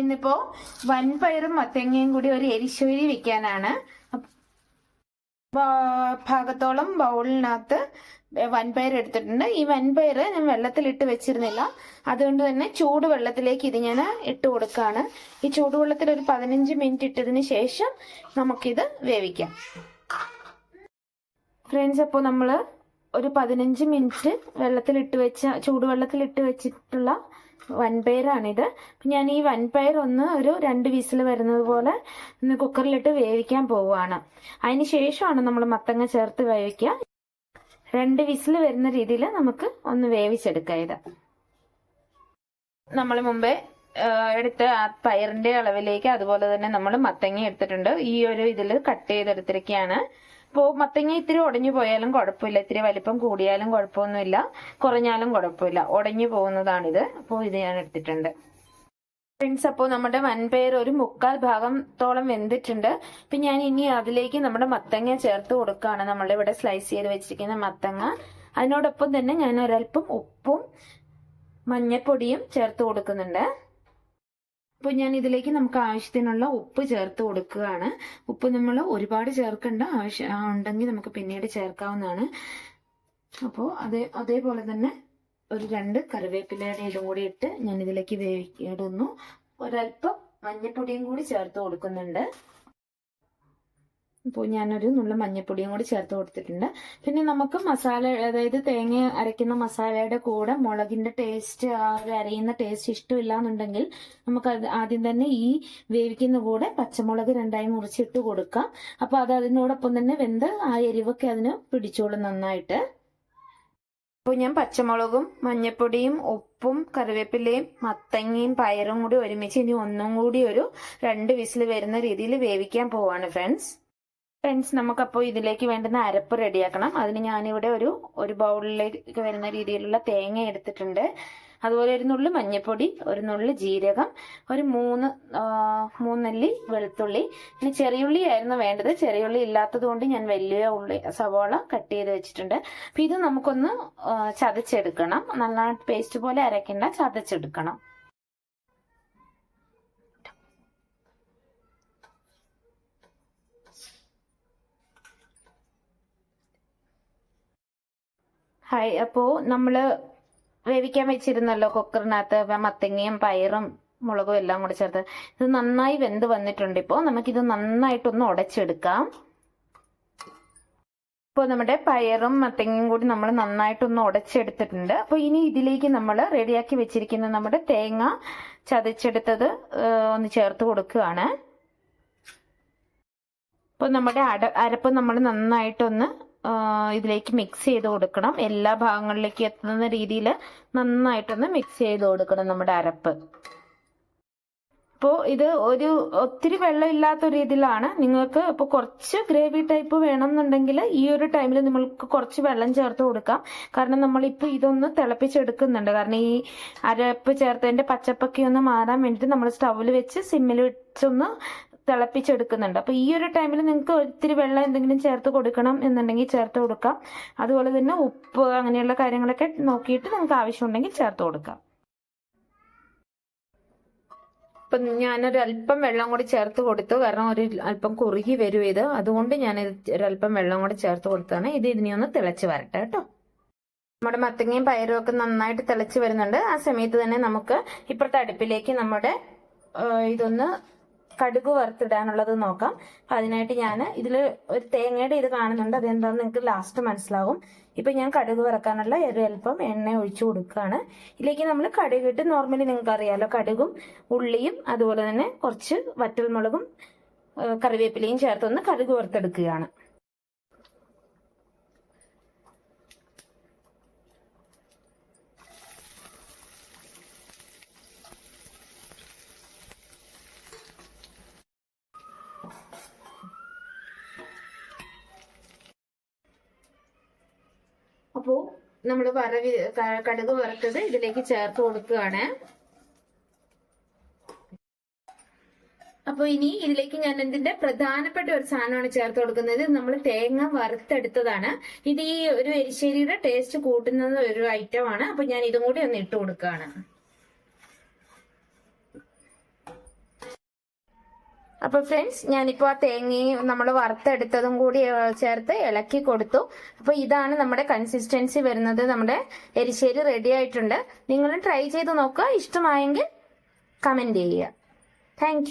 ഇന്നിപ്പോ വൻപയറും മത്തങ്ങയും കൂടി ഒരു എരിശ്ശേരി വെക്കാനാണ്. ഭാഗത്തോളം ബൗളിനകത്ത് വൻപയർ എടുത്തിട്ടുണ്ട്. ഈ വൻപയർ ഞാൻ വെള്ളത്തിലിട്ട് വെച്ചിരുന്നില്ല. അതുകൊണ്ട് തന്നെ ചൂടുവെള്ളത്തിലേക്ക് ഇത് ഞാൻ ഇട്ട് കൊടുക്കുകയാണ് ഈ ചൂടുവെള്ളത്തിൽ ഒരു പതിനഞ്ച് മിനിറ്റ് ഇട്ടതിന് ശേഷം നമുക്കിത് വേവിക്കാം. ഫ്രണ്ട്സ് അപ്പോൾ നമ്മൾ ഒരു പതിനഞ്ച് മിനിറ്റ് വെള്ളത്തിലിട്ട് വെച്ച ചൂടുവെള്ളത്തിലിട്ട് വെച്ചിട്ടുള്ള വൻപയറാണിത്. ഞാൻ ഈ വൻപയർ ഒന്ന് ഒരു രണ്ട് വിസിൽ വരുന്നത് പോലെ ഒന്ന് കുക്കറിലിട്ട് വേവിക്കാൻ പോവുകയാണ്. അതിന് ശേഷമാണ് നമ്മൾ മത്തങ്ങ ചേർത്ത് വേവിക്കുക. രണ്ട് വിസിൽ വരുന്ന രീതിയിൽ നമുക്ക് ഒന്ന് വേവിച്ചെടുക്കാം ഇത് നമ്മൾ മുമ്പേ എടുത്ത ആ പയറിന്റെ അളവിലേക്ക് അതുപോലെ തന്നെ നമ്മൾ മത്തങ്ങ എടുത്തിട്ടുണ്ട്. ഈ ഒരു ഇതിൽ കട്ട് ചെയ്തെടുത്തിരിക്കുകയാണ്. അപ്പോൾ മത്തങ്ങ ഇത്തിരി ഉടഞ്ഞു പോയാലും കുഴപ്പമില്ല. ഇത്തിരി വലിപ്പം കൂടിയാലും കുഴപ്പമൊന്നുമില്ല. കുറഞ്ഞാലും കുഴപ്പമില്ല. ഉടഞ്ഞു പോകുന്നതാണിത്. അപ്പോൾ ഇത് ഞാൻ എടുത്തിട്ടുണ്ട്. ഫ്രണ്ട്സ് അപ്പോൾ നമ്മുടെ വൻപയർ ഒരു മുക്കാൽ ഭാഗത്തോളം വെന്തിട്ടുണ്ട്. അപ്പം ഞാൻ ഇനി അതിലേക്ക് നമ്മുടെ മത്തങ്ങ ചേർത്ത് കൊടുക്കുകയാണ്. നമ്മളുടെ ഇവിടെ സ്ലൈസ് ചെയ്ത് വെച്ചിരിക്കുന്ന മത്തങ്ങ. അതിനോടൊപ്പം തന്നെ ഞാൻ ഒരൽപ്പം ഉപ്പും മഞ്ഞപ്പൊടിയും ചേർത്ത് കൊടുക്കുന്നുണ്ട്. അപ്പോൾ ഞാൻ ഇതിലേക്ക് നമുക്ക് ആവശ്യത്തിനുള്ള ഉപ്പ് ചേർത്ത് കൊടുക്കുകയാണ്. ഉപ്പ് നമ്മൾ ഒരുപാട് ചേർക്കേണ്ട ആവശ്യം ഉണ്ടെങ്കിൽ നമുക്ക് പിന്നീട് ചേർക്കാവുന്നതാണ്. അപ്പോൾ അതേ അതേപോലെ തന്നെ ഒരു രണ്ട് കറിവേപ്പിലയുടെ ഇതും കൂടി ഇട്ട് ഞാൻ ഇതിലേക്ക് വേവിക്കിടുന്നു ഒരല്പം മഞ്ഞപ്പൊടിയും കൂടി ചേർത്ത് കൊടുക്കുന്നുണ്ട്. അപ്പോൾ ഞാനൊരു നുള്ള മഞ്ഞപ്പൊടിയും കൂടി ചേർത്ത് കൊടുത്തിട്ടുണ്ട്. പിന്നെ നമുക്ക് മസാല അതായത് തേങ്ങ അരയ്ക്കുന്ന മസാലയുടെ കൂടെ മുളകിന്റെ ടേസ്റ്റ് ആ ഒരു അരയുന്ന ടേസ്റ്റ് ഇഷ്ടമില്ല എന്നുണ്ടെങ്കിൽ നമുക്ക് ആദ്യം തന്നെ ഈ വേവിക്കുന്ന കൂടെ പച്ചമുളക് രണ്ടായി മുറിച്ചിട്ട് കൊടുക്കാം. അപ്പോൾ അത് അതിനോടൊപ്പം തന്നെ വെന്ത് ആ എരിവൊക്കെ അതിന് പിടിച്ചോളും നന്നായിട്ട്. അപ്പോൾ ഞാൻ പച്ചമുളകും മഞ്ഞപ്പൊടിയും ഉപ്പും കറിവേപ്പിലയും മത്തങ്ങയും പയറും കൂടി ഒരുമിച്ച് ഇനി ഒന്നും കൂടി ഒരു രണ്ട് വിസിൽ വരുന്ന രീതിയിൽ വേവിക്കാൻ പോവാണ് ഫ്രണ്ട്സ്. ഫ്രണ്ട്സ് നമുക്കപ്പോൾ ഇതിലേക്ക് വേണ്ടുന്ന അരപ്പ് റെഡിയാക്കണം. അതിന് ഞാനിവിടെ ഒരു ഒരു ബൗളിലേക്ക് വരുന്ന രീതിയിലുള്ള തേങ്ങ എടുത്തിട്ടുണ്ട്. അതുപോലെ ഒരു നുള്ളു മഞ്ഞൾപ്പൊടി ഒരു നുള്ളു ജീരകം ഒരു മൂന്ന് മൂന്നല്ലി വെളുത്തുള്ളി. പിന്നെ ചെറിയുള്ളി ആയിരുന്നു വേണ്ടത്. ചെറിയുള്ളി ഇല്ലാത്തത് കൊണ്ട് ഞാൻ വലിയ ഉള്ളി സവോള കട്ട് ചെയ്ത് വെച്ചിട്ടുണ്ട്. അപ്പം ഇത് നമുക്കൊന്ന് ചതച്ചെടുക്കണം. നന്നായിട്ട് പേസ്റ്റ് പോലെ അരയ്ക്കേണ്ട ചതച്ചെടുക്കണം. ഹായ് അപ്പോ നമ്മൾ വേവിക്കാൻ വെച്ചിരുന്നല്ലോ കുക്കറിനകത്ത് മത്തങ്ങയും പയറും മുളകും എല്ലാം കൂടെ ചേർത്ത്. ഇത് നന്നായി വെന്ത് വന്നിട്ടുണ്ട് ഇപ്പോൾ നമുക്കിത് നന്നായിട്ടൊന്ന് ഉടച്ചെടുക്കാം. ഇപ്പോൾ നമ്മുടെ പയറും മത്തങ്ങയും കൂടി നമ്മൾ നന്നായിട്ടൊന്ന് ഉടച്ചെടുത്തിട്ടുണ്ട്. അപ്പോൾ ഇനി ഇതിലേക്ക് നമ്മൾ റെഡിയാക്കി വെച്ചിരിക്കുന്ന നമ്മുടെ തേങ്ങ ചതച്ചെടുത്തത് ഒന്ന് ചേർത്ത് കൊടുക്കുകയാണ്. ഇപ്പോൾ നമ്മുടെ അട അരപ്പ് നമ്മൾ നന്നായിട്ടൊന്ന് ഇതിലേക്ക് മിക്സ് ചെയ്ത് കൊടുക്കണം. എല്ലാ ഭാഗങ്ങളിലേക്ക് എത്തുന്ന രീതിയിൽ നന്നായിട്ടൊന്ന് മിക്സ് ചെയ്ത് കൊടുക്കണം നമ്മുടെ അരപ്പ്. അപ്പോൾ ഇത് ഒരു ഒത്തിരി വെള്ളം ഇല്ലാത്ത ഒരു ഇതിലാണ് നിങ്ങൾക്ക് ഇപ്പോൾ കുറച്ച് ഗ്രേവി ടൈപ്പ് വേണമെന്നുണ്ടെങ്കിൽ ഈ ഒരു ടൈമിൽ നിങ്ങൾക്ക് കുറച്ച് വെള്ളം ചേർത്ത് കൊടുക്കാം. കാരണം നമ്മളിപ്പോൾ ഇതൊന്ന് തിളപ്പിച്ചെടുക്കുന്നുണ്ട്. കാരണം ഈ അരപ്പ് ചേർത്തതിന്റെ പച്ചപ്പൊക്കെ ഒന്ന് മാറാൻ വേണ്ടിയിട്ട് നമ്മൾ സ്റ്റൗവിൽ വെച്ച് സിമ്മിൽ വെച്ചൊന്ന് തിളപ്പിച്ചെടുക്കുന്നുണ്ട്. അപ്പൊ ഈ ഒരു ടൈമിൽ നിങ്ങൾക്ക് ഒത്തിരി വെള്ളം എന്തെങ്കിലും ചേർത്ത് കൊടുക്കണം എന്നുണ്ടെങ്കിൽ ചേർത്ത് കൊടുക്കാം. അതുപോലെ തന്നെ ഉപ്പ് അങ്ങനെയുള്ള കാര്യങ്ങളൊക്കെ നോക്കിയിട്ട് നിങ്ങൾക്ക് ആവശ്യമുണ്ടെങ്കിൽ ചേർത്ത് കൊടുക്കാം. ഇപ്പൊ ഞാനൊരു അല്പം വെള്ളം കൂടി ചേർത്ത് കൊടുത്തു. കാരണം ഒരു അല്പം കുറുകി വരും ഇത്. അതുകൊണ്ട് ഞാൻ ഒരല്പം വെള്ളം കൂടി ചേർത്ത് കൊടുത്താണ്. ഇത് ഇതിനെ ഒന്ന് തിളച്ച് വരട്ടെ കേട്ടോ. നമ്മുടെ മത്തങ്ങയും പയറും ഒക്കെ നന്നായിട്ട് തിളച്ച് വരുന്നുണ്ട്. ആ സമയത്ത് തന്നെ നമുക്ക് ഇപ്പുറത്തെ അടുപ്പിലേക്ക് നമ്മുടെ ഇതൊന്ന് കടുക് വറുത്തിടാനുള്ളത് നോക്കാം. അതിനായിട്ട് ഞാൻ ഇതിൽ ഒരു തേങ്ങയുടെ ഇത് കാണുന്നുണ്ട്. അതെന്താന്ന് നിങ്ങൾക്ക് ലാസ്റ്റ് മനസ്സിലാവും. ഇപ്പൊ ഞാൻ കടുക് വറക്കാനുള്ള ഒരു അല്പം എണ്ണ ഒഴിച്ചു കൊടുക്കുകയാണ് ഇതിലേക്ക് നമ്മൾ കടുക് ഇട്ട് നോർമലി നിങ്ങൾക്ക് അറിയാലോ കടുകും ഉള്ളിയും അതുപോലെ തന്നെ കുറച്ച് വറ്റൽമുളകും കറിവേപ്പിലയും ചേർത്തൊന്ന് കടുക് വറുത്തെടുക്കുകയാണ്. അപ്പോ നമ്മൾ വറവി കടുക് വറുത്തത് ഇതിലേക്ക് ചേർത്ത് കൊടുക്കുകയാണ്. അപ്പൊ ഇനി ഇതിലേക്ക് ഞാൻ ഇതിന്റെ പ്രധാനപ്പെട്ട ഒരു സാധനമാണ് ചേർത്ത് കൊടുക്കുന്നത്. നമ്മൾ തേങ്ങ വറുത്തെടുത്തതാണ്. ഇത് ഈ ഒരു എരിശ്ശേരിയുടെ ടേസ്റ്റ് കൂട്ടുന്ന ഒരു ഐറ്റം ആണ്. അപ്പൊ ഞാൻ ഇതും കൂടി ഒന്ന് ഇട്ട് കൊടുക്കുകയാണ്. അപ്പൊ ഫ്രണ്ട്സ് ഞാനിപ്പോ ആ തേങ്ങയും നമ്മൾ വറുത്തെടുത്തതും കൂടി ചേർത്ത് ഇളക്കി കൊടുത്തു. അപ്പൊ ഇതാണ് നമ്മുടെ കൺസിസ്റ്റൻസി വരുന്നത്. നമ്മുടെ എരിശ്ശേരി റെഡി ആയിട്ടുണ്ട്. നിങ്ങളും ട്രൈ ചെയ്ത് നോക്കുക. ഇഷ്ടമായെങ്കിൽ കമന്റ് ചെയ്യുക. താങ്ക്